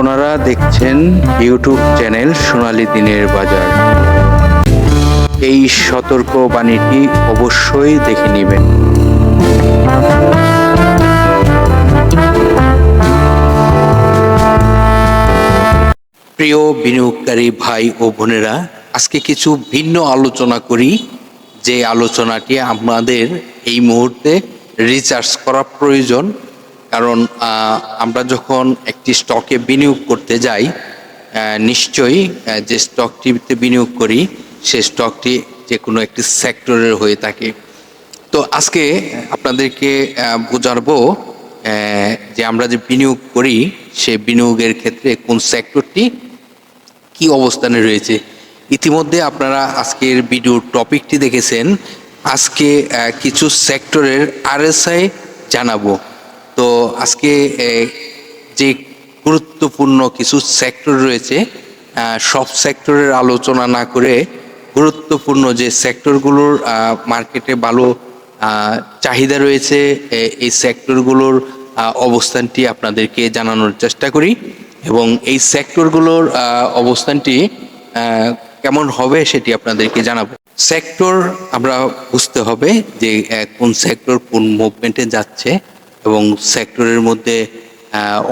আপনারা দেখছেন YouTube channel সোনালী দিনের বাজার। এই সতর্ক বাণীটি অবশ্যই দেখে নেবেন। প্রিয় বিনিয়োগকারী ভাই ও বোনেরা, আজকে কিছু ভিন্ন আলোচনা করি। যে আলোচনাটি আমাদের এই মুহূর্তে রিচার্জ করা প্রয়োজন কারণ আমরা যখন একটি স্টকে বিনিয়োগ করতে যাই নিশ্চয়ই যে স্টকটিতে বিনিয়োগ করি, সে স্টকটি যে কোনো একটি সেক্টরের হয়ে থাকে। তো আজকে আপনাদেরকে বোঝাবো যে আমরা যে বিনিয়োগ করি, সে বিনিয়োগের ক্ষেত্রে কোন সেক্টরটি কি অবস্থানে রয়েছে। ইতিমধ্যে আপনারা আজকের ভিডিওর টপিকটি দেখেছেন। আজকে কিছু সেক্টরের আরএসআই জানাব। তো আজকে যে গুরুত্বপূর্ণ কিছু সেক্টর রয়েছে সব সেক্টরের আলোচনা না করে গুরুত্বপূর্ণ যে সেক্টরগুলোর মার্কেটে ভালো চাহিদা রয়েছে এই সেক্টরগুলোর অবস্থানটি আপনাদেরকে জানানোর চেষ্টা করি এবং এই সেক্টরগুলোর অবস্থানটি কেমন হবে সেটি আপনাদেরকে জানাব। সেক্টর আমরা বুঝতে হবে যে কোন সেক্টর কোন মুভমেন্টে যাচ্ছে এবং সেক্টরের মধ্যে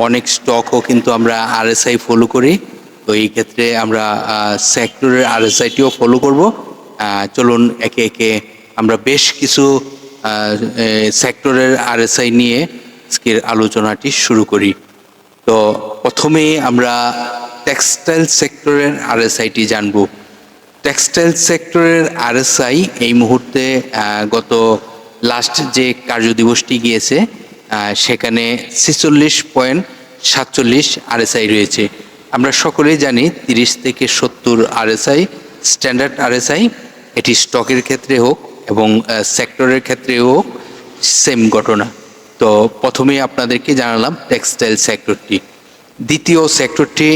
অনেক স্টকও কিন্তু আমরা আরএসআই ফলো করি। তো এই ক্ষেত্রে আমরা সেক্টরের আরএসআইটিও ফলো করব। চলুন একে একে আমরা বেশ কিছু সেক্টরের আরএসআই নিয়ে আজকের আলোচনাটি শুরু করি। তো প্রথমেই আমরা টেক্সটাইল সেক্টরের আরএসআইটি জানব। টেক্সটাইল সেক্টরের আরএসআই এই মুহূর্তে গত লাস্ট যে কার্যদিবসটি গিয়েছে সেখানে ছেচল্লিশ পয়েন্ট সাতচল্লিশ আরএসআই রয়েছে। আমরা সকলেই জানি তিরিশ থেকে সত্তর আরএসআই স্ট্যান্ডার্ড আরএসআই এটি স্টকের ক্ষেত্রে হোক এবং সেক্টরের ক্ষেত্রে হোক সেম ঘটনা। তো প্রথমেই আপনাদেরকে জানালাম টেক্সটাইল সেক্টরটি দ্বিতীয় সেক্টরটি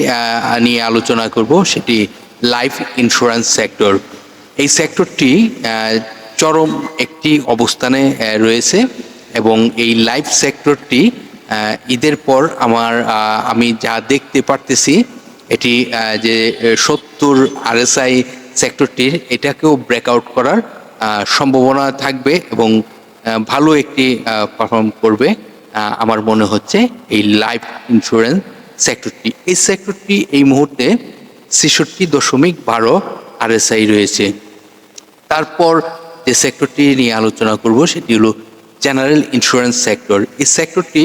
নিয়ে আলোচনা করব সেটি লাইফ ইন্স্যুরেন্স সেক্টর এই সেক্টরটি চরম একটি অবস্থানে রয়েছে। এবং এই লাইফ সেক্টরটি ঈদের পর আমার আমি যা দেখতে পারতেছি, এটি যে সত্তর আরএসআই সেক্টরটির এটাকেও ব্রেকআউট করার সম্ভাবনা থাকবে এবং ভালো একটি পারফর্ম করবে আমার মনে হচ্ছে এই লাইফ ইন্স্যুরেন্স সেক্টরটি এই সেক্টরটি এই মুহূর্তে ছেষট্টি দশমিক বারো আরএসআই রয়েছে। তারপর যে সেক্টরটি নিয়ে আলোচনা করব, সেটি হলো জেনারেল ইন্স্যুরেন্স সেক্টর এই সেক্টরটি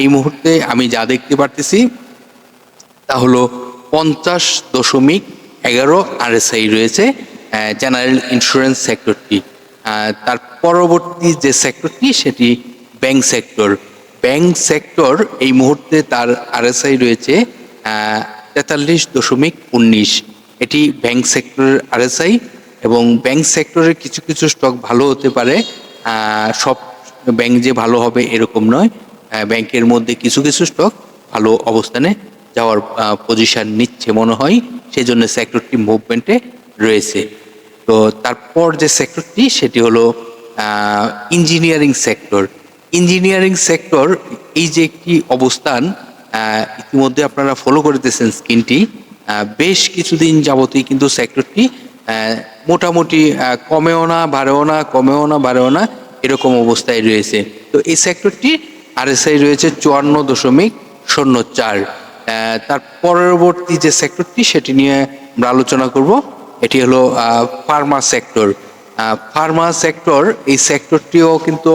এই মুহূর্তে আমি যা দেখতে পারতেছি, তা হলো পঞ্চাশ দশমিক এগারো আরএসআই রয়েছে জেনারেল ইন্স্যুরেন্স সেক্টরটি তার পরবর্তী যে সেক্টরটি সেটি ব্যাংক সেক্টর ব্যাংক সেক্টর এই মুহূর্তে তার আরএসআই রয়েছে তেতাল্লিশ দশমিক উনিশ। এটি ব্যাংক সেক্টরের আরএসআই এবং ব্যাংক সেক্টরের কিছু কিছু স্টক ভালো হতে পারে। সব ব্যাংক যে ভালো হবে এরকম নয়। ব্যাংকের মধ্যে কিছু কিছু স্টক ভালো অবস্থানে যাওয়ার পজিশন নিচ্ছে মনে হয়। সেই জন্য সেক্টরটি মুভমেন্টে রয়েছে। তো তারপর যে সেক্টরটি সেটি হলো ইঞ্জিনিয়ারিং সেক্টর ইঞ্জিনিয়ারিং সেক্টর এই যে একটি অবস্থান ইতিমধ্যে আপনারা ফলো করতেছেন স্কিনটি বেশ কিছুদিন যাবতই কিন্তু সেক্টরটি মোটামুটি কমেও না, বাড়েও না, কমেও না, বাড়েও না, এরকম অবস্থায় রয়েছে। তো এই সেক্টরটি আরএসআই রয়েছে চুয়ান্ন দশমিক শূন্য চার। তার পরবর্তী যে সেক্টরটি সেটি নিয়ে আমরা আলোচনা করব। এটি হলো ফার্মা সেক্টর ফার্মা সেক্টর এই সেক্টরটিও কিন্তু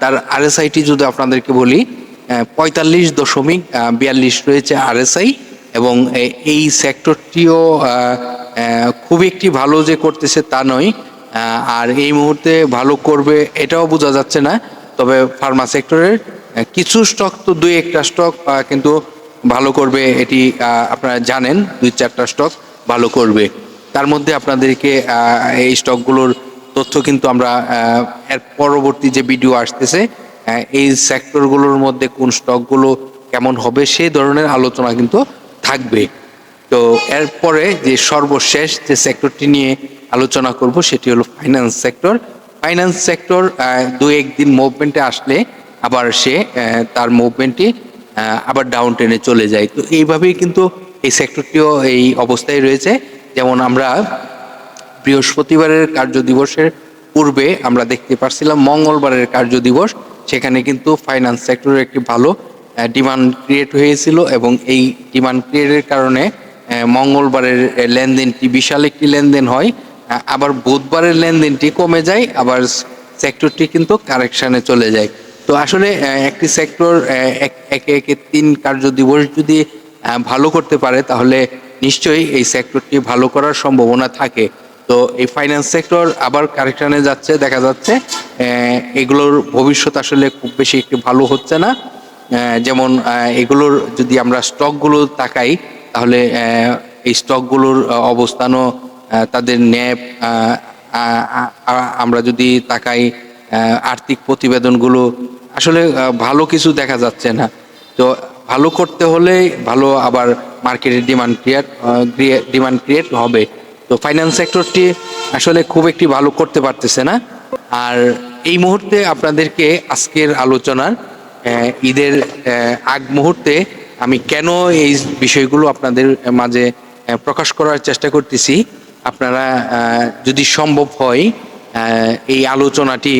তার আরএসআইটি যদি আপনাদেরকে বলি পঁয়তাল্লিশ দশমিক বিয়াল্লিশ রয়েছে আরএসআই এবং এই সেক্টরটিও খুব একটি ভালো যে করতেছে তা নয়। আর এই মুহূর্তে ভালো করবে এটাও বোঝা যাচ্ছে না। তবে ফার্মা সেক্টরের কিছু স্টক তো দুই একটা স্টক কিন্তু ভালো করবে এটি আপনারা জানেন, দুই চারটা স্টক ভালো করবে। তার মধ্যে আপনাদেরকে এই স্টকগুলোর তথ্য কিন্তু আমরা এর পরবর্তী যে ভিডিও আসতেছে এই সেক্টরগুলোর মধ্যে কোন স্টকগুলো কেমন হবে সেই ধরনের আলোচনা কিন্তু থাকবে। তো এরপরে যে সর্বশেষ যে সেক্টরটি নিয়ে আলোচনা করব, সেটি হলো ফাইন্যান্স সেক্টর ফাইন্যান্স সেক্টর দু একদিন মুভমেন্টে আসলে আবার সে তার মুভমেন্টটি আবার ডাউন ট্রেনে চলে যায়। তো এইভাবেই কিন্তু এই সেক্টরটিও এই অবস্থায় রয়েছে। যেমন আমরা বৃহস্পতিবারের কার্য দিবসের পূর্বে আমরা দেখতে পারছিলাম মঙ্গলবারের কার্য দিবস। সেখানে কিন্তু ফাইন্যান্স সেক্টরের একটি ভালো ডিমান্ড ক্রিয়েট হয়েছিল এবং এই ডিমান্ড ক্রিয়েটের কারণে মঙ্গলবারের লেনদেনটি বিশাল একটি লেনদেন হয়। আবার বুধবারের লেনদেনটি কমে যায়, আবার সেক্টরটি কিন্তু কারেকশানে চলে যায়। তো আসলে একটি সেক্টর একে একে তিন কার্য দিবস যদি ভালো করতে পারে, তাহলে নিশ্চয়ই এই সেক্টরটি ভালো করার সম্ভাবনা থাকে। তো এই ফাইন্যান্স সেক্টর আবার কারেকশানে যাচ্ছে, দেখা যাচ্ছে এগুলোর ভবিষ্যৎ আসলে খুব বেশি একটু ভালো হচ্ছে না। যেমন এগুলোর যদি আমরা স্টকগুলো তাকাই তাহলে এই স্টকগুলোর অবস্থানও তাদের ন্যাপ আমরা যদি তাকাই আর্থিক প্রতিবেদনগুলো, আসলে ভালো কিছু দেখা যাচ্ছে না। তো, ভালো করতে হলে ভালো আবার মার্কেটের ডিমান্ড ক্রিয়েট ডিমান্ড ক্রিয়েট হবে। তো, ফাইন্যান্স সেক্টরটি আসলে খুব একটি ভালো করতে পারতেছে না। আর এই মুহূর্তে আপনাদেরকে আজকের আলোচনার ঈদের আগ মুহূর্তে আমি কেন এই বিষয়গুলো আপনাদের মাঝে প্রকাশ করার চেষ্টা করতেছি, আপনারা যদি সম্ভব হয় এই আলোচনাটি,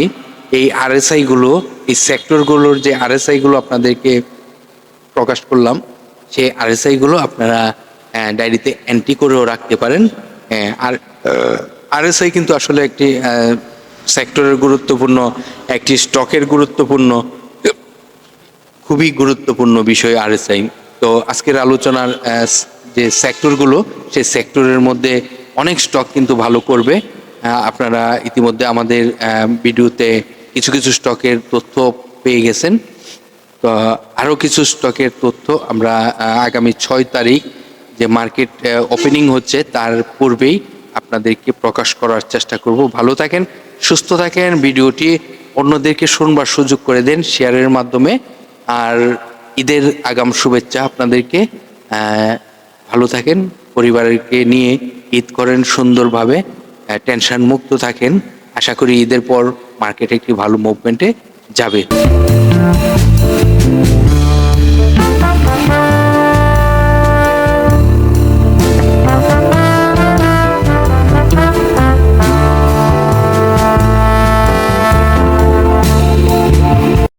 এই আরএসআই গুলো এই সেক্টরগুলোর যে আরএসআই গুলো আপনাদেরকে প্রকাশ করলাম, সেই আরএসআই গুলো আপনারা ডায়েরিতে এন্ট্রি করেও রাখতে পারেন। আর আরএসআই কিন্তু আসলে একটি সেক্টরের গুরুত্বপূর্ণ, একটি স্টকের গুরুত্বপূর্ণ খুবই গুরুত্বপূর্ণ বিষয় আরএসআই তো আজকের আলোচনার যে সেক্টরগুলো সেই সেক্টরের মধ্যে অনেক স্টক কিন্তু ভালো করবে। আপনারা ইতিমধ্যে আমাদের ভিডিওতে কিছু কিছু স্টকের তথ্য পেয়ে গেছেন। তো আরও কিছু স্টকের তথ্য আমরা আগামী ছয় তারিখ যে মার্কেট ওপেনিং হচ্ছে, তার পূর্বেই আপনাদেরকে প্রকাশ করার চেষ্টা করব। ভালো থাকেন, সুস্থ থাকেন, ভিডিওটি অন্যদেরকে শুনবার সুযোগ করে দেন শেয়ারের মাধ্যমে। আর ঈদের আগাম শুভেচ্ছা আপনাদেরকে ভালো থাকেন, পরিবারকে নিয়ে ঈদ করেন সুন্দরভাবে টেনশন মুক্ত থাকেন। আশা করি ঈদের পর মার্কেটে একটি ভালো মুভমেন্টে যাবে।